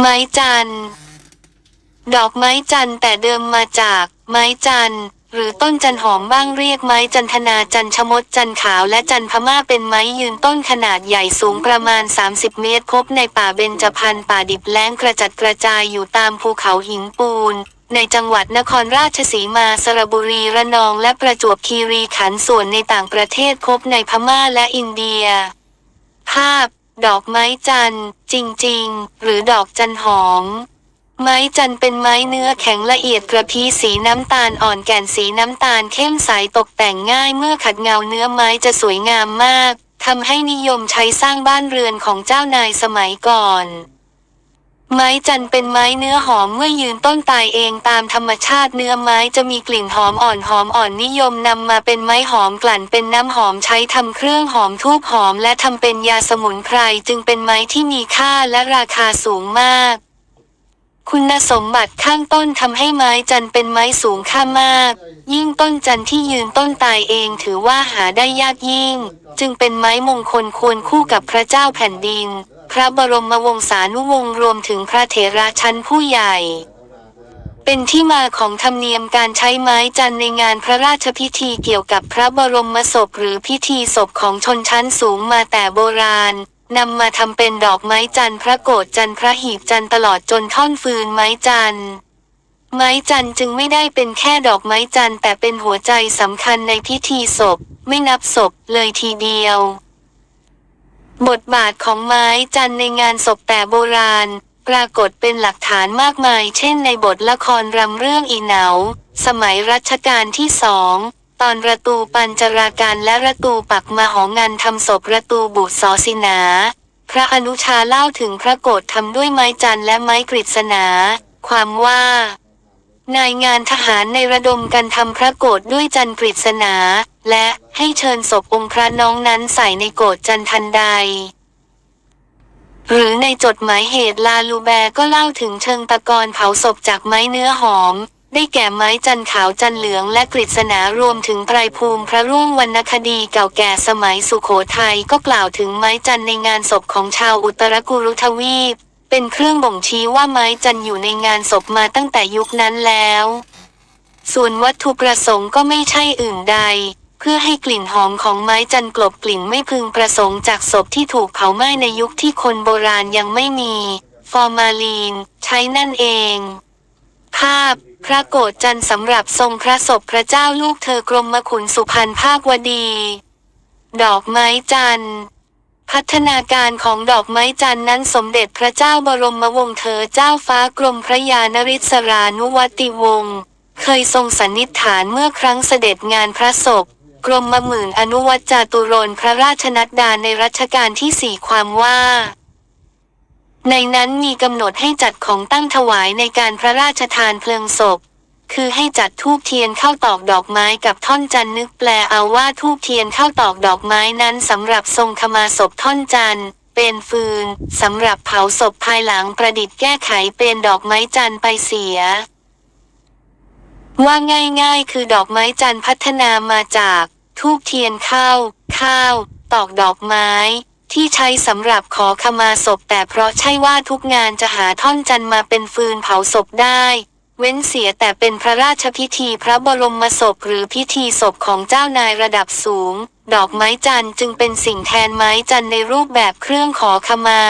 ไม้จันทร์ดอกไม้จันทร์แต่เดิมมาจาก ไม้จันทร์หรือต้นจันหอมบ้างเรียกไม้จันทนาจันชมดจันขาวและจันพม่าเป็นไม้ยืนต้นขนาดใหญ่สูงประมาณ 30 เมตรพบในป่าเบญจพรรณป่าดิบแล้งกระจัดกระจายอยู่ตามภูเขาหินปูนในจังหวัดนครราชสีมาสระบุรีระนองและประจวบคีรีขันธ์ส่วนในต่างประเทศพบในพม่าและอินเดีย ภาพ ดอกไม้จันทร์จริง ๆ หรือดอกจันหอม ไม้จันเป็นไม้เนื้อแข็งละเอียดกระพี้สีน้ำตาลอ่อนแก่นสีน้ำตาลเข้มใสตกแต่งง่ายเมื่อขัดเงาเนื้อไม้จะสวยงามมากทำให้นิยมใช้สร้างบ้านเรือนของเจ้านายสมัยก่อน ไม้จันเป็นไม้เนื้อหอมเมื่อยืนต้นตายเองตามธรรมชาติเนื้อไม้จะมีกลิ่นหอมอ่อนหอมอ่อนนิยมนำมาเป็นไม้หอมกลั่นเป็นน้ำหอมใช้ทำเครื่องหอมทูบหอมและทำเป็นยาสมุนไพรจึงเป็นไม้ที่มีค่าและราคาสูงมาก คุณสมบัติข้างต้นทำให้ไม้จันเป็นไม้สูงค่ามาก ยิ่งต้นจันที่ยืนต้นตายเองถือว่าหาได้ยากยิ่ง จึงเป็นไม้มงคลควรคู่กับพระเจ้าแผ่นดิน พระบรมวงศานุวงศ์รวมถึงพระเถระชั้นผู้ใหญ่ เป็นที่มาของธรรมเนียมการใช้ไม้จันในงานพระราชพิธีเกี่ยวกับพระบรมศพหรือพิธีศพของชนชั้นสูงมาแต่โบราณนำมาทำเป็นดอกไม้จันพระโกรธจันพระหีบจันตลอดจนท่อนฟืนไม้จันไม้จันจึงไม่ได้เป็นแค่ดอกไม้จันแต่เป็นหัวใจสำคัญในพิธีศพ ไม่นับศพเลยทีเดียว บทบาทของไม้จันในงานศพแต่โบราณ ปรากฏเป็นหลักฐานมากมาย เช่นในบทละครรำเรื่องอีเหนา สมัยรัชกาลที่สอง ตอนระตูปัญจราการและระตูปักมาหองานทำศพระตูบุตรสอสินา พระอนุชาเล่าถึงพระโกรธทำด้วยไม้จันและไม้กฤษณา ความว่า นายงานทหารในระดมกันทำพระโกรธด้วยจันทร์กฤษณา และให้เชิญศพองค์พระน้องนั้นใส่ในโกรธจันทันใด หรือในจดหมายเหตุลาลูแบร์ก็เล่าถึงเชิงตะกอนเผาศพจากไม้เนื้อหอม ได้แก่ไม้จันขาวจันเหลืองและกฤษณารวมถึงไตรภูมิพระร่วงวรรณคดีเก่าแก่สมัยสุโขทัยก็กล่าวถึงไม้จันในงานศพของชาวอุตรกุรุทวีป เป็นเครื่องบ่งชี้ว่าไม้จันอยู่ในงานศพมาตั้งแต่ยุคนั้นแล้ว ส่วนวัตถุประสงค์ก็ไม่ใช่อื่นใด เพื่อให้กลิ่นหอมของไม้จันกลบกลิ่นไม่พึงประสงค์จากศพที่ถูกเผาไหม้ในยุคที่คนโบราณยังไม่มี ฟอร์มาลีน ใช้นั่นเอง ภาพพระโกรธจันสำหรับทรงพระศพพระเจ้าลูกเธอกรมขุนสุพรรณภาควดี ดอกไม้จันทร์ พัฒนาการของดอกไม้จันทร์นั้นสมเด็จพระเจ้าบรมวงศ์เธอเจ้าฟ้ากรมพระยานริศรานุวัติวงศ์เคยทรงสันนิษฐานเมื่อครั้งเสด็จงานพระศพ กรมมหมื่นอนุวัตจาตุรนพระราชนัดดาในรัชกาลที่สี่ความว่า ในนั้นมีกำหนดให้จัดของตั้งถวายในการพระราชทานเพลิงศพ คือให้จัดทูบเทียนเข้าตอกดอกไม้กับท่อนจันนึกแปลเอาว่าทูบเทียนเข้าตอกดอกไม้นั้นสำหรับทรงขมาศพท่อนจันเป็นฟืนสำหรับเผาศพภายหลังประดิษฐ์แก้ไขเป็นดอกไม้จันไปเสีย ว่าง่ายๆ คือดอกไม้จันพัฒนามาจากทูบเทียนเข้า ข้าว ตอกดอกไม้ ที่ใช้สำหรับขอขมาศพแต่เพราะใช่ว่าทุกงานจะหาท่อนจันมาเป็นฟืนเผาศพได้ เว้นเสียแต่เป็นพระราชพิธีพระบรมศพหรือพิธีศพของเจ้านายระดับสูง ดอกไม้จันทร์จึงเป็นสิ่งแทนไม้จันทร์ในรูปแบบเครื่องขอขมา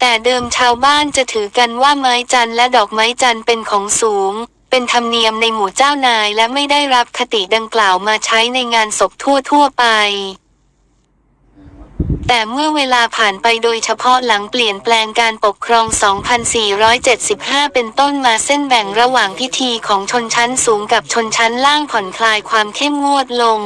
แต่เดิมชาวบ้านจะถือกันว่าไม้จันทร์และดอกไม้จันทร์เป็นของสูง เป็นธรรมเนียมในหมู่เจ้านายและไม่ได้รับคติดังกล่าวมาใช้ในงานศพทั่วทั่วๆไป แต่เมื่อเวลาผ่านไปโดยเฉพาะหลังเปลี่ยนแปลงการปกครอง 2475 เป็นต้นมาเส้นแบ่งระหว่างพิธีของชนชั้นสูงกับชนชั้นล่างผ่อนคลายความเข้มงวดลง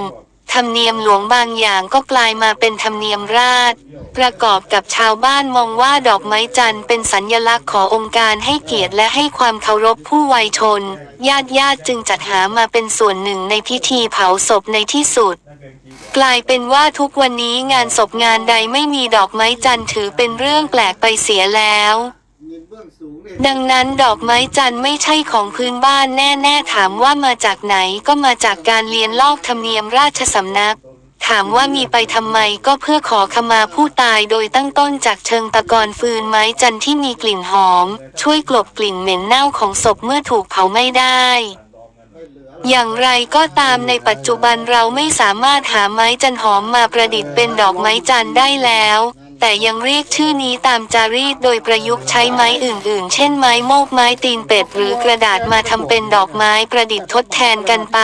ธรรมเนียมหลวงบางอย่างก็กลายมาเป็นธรรมเนียมราช ประกอบกับชาวบ้านมองว่าดอกไม้จันทร์เป็นสัญญลักษณ์ขององค์การให้เกียรติและให้ความเคารพผู้วัยชน ญาติญาติจึงจัดหามาเป็นส่วนหนึ่งในพิธีเผาศพในที่สุด กลายเป็นว่าทุกวันนี้งานศพงานใดไม่มีดอกไม้จันทร์ถือเป็นเรื่องแปลกไปเสียแล้ว ดังนั้นดอกไม้จันทร์ไม่ใช่ของพื้นบ้านแน่ๆถามว่ามาจากไหนก็มาจากการเรียนลอกธรรมเนียมราชสำนัก ถามว่ามีไปทำไมก็เพื่อขอขมาผู้ตายโดยตั้งต้นจากเชิงตะกอนฟืนไม้จันทร์ที่มีกลิ่นหอม ช่วยกลบกลิ่นเหม็นเน่าของศพเมื่อถูกเผาไม่ได้ อย่างไรก็ตามในปัจจุบันเราไม่สามารถหาไม้จันหอมมาประดิษฐ์เป็นดอกไม้จันได้แล้ว แต่ยังเรียกชื่อนี้ตามจารีตโดยประยุกต์ใช้ไม้อื่นๆ เช่นไม้โมกไม้ตีนเป็ดหรือกระดาษมาทำเป็นดอกไม้ประดิษฐ์ทดแทนกันไป